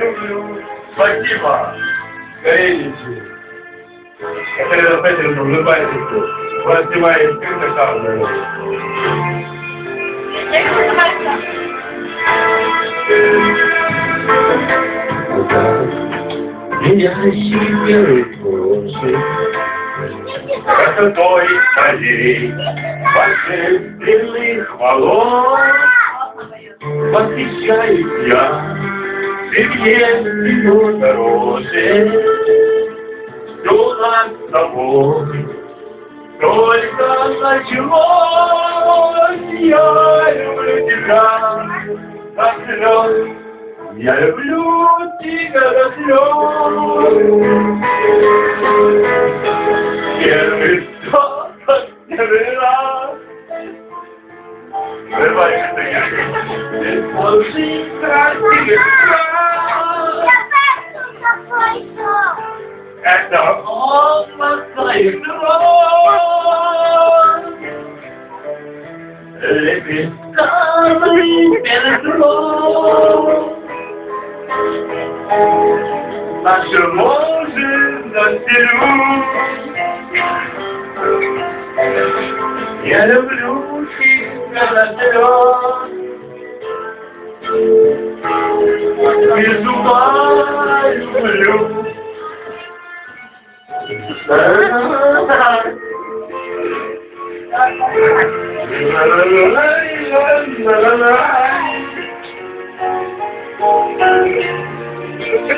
люблю. Спасибо. Гореличи. Катерина Петровна, улыбайтесь. Вас снимает камера. Як називається? Сияющие кожи, красотой полей, божественных волос, восхищаюсь я, живее дороже, жду нас с тобой, только началось, я люблю тебя, как слез, я люблю тебя до слез. Первый сон, первый раз. Что я Сложи красивый. Это он своих роз. Лепестками без роз. Наша может настелю. Я люблю тебя до слез. Без ума люблю.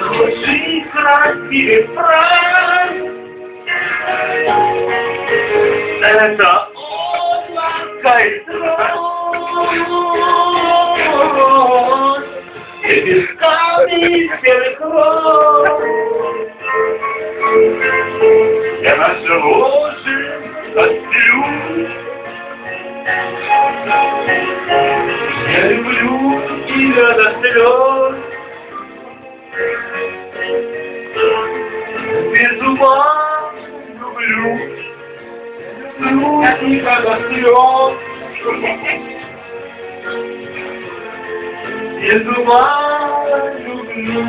Хочешь красивый фраз, это он роз, и песками серых роз. Я наши ложи. Я люблю тебя до слез. До слез. Без ума люблю.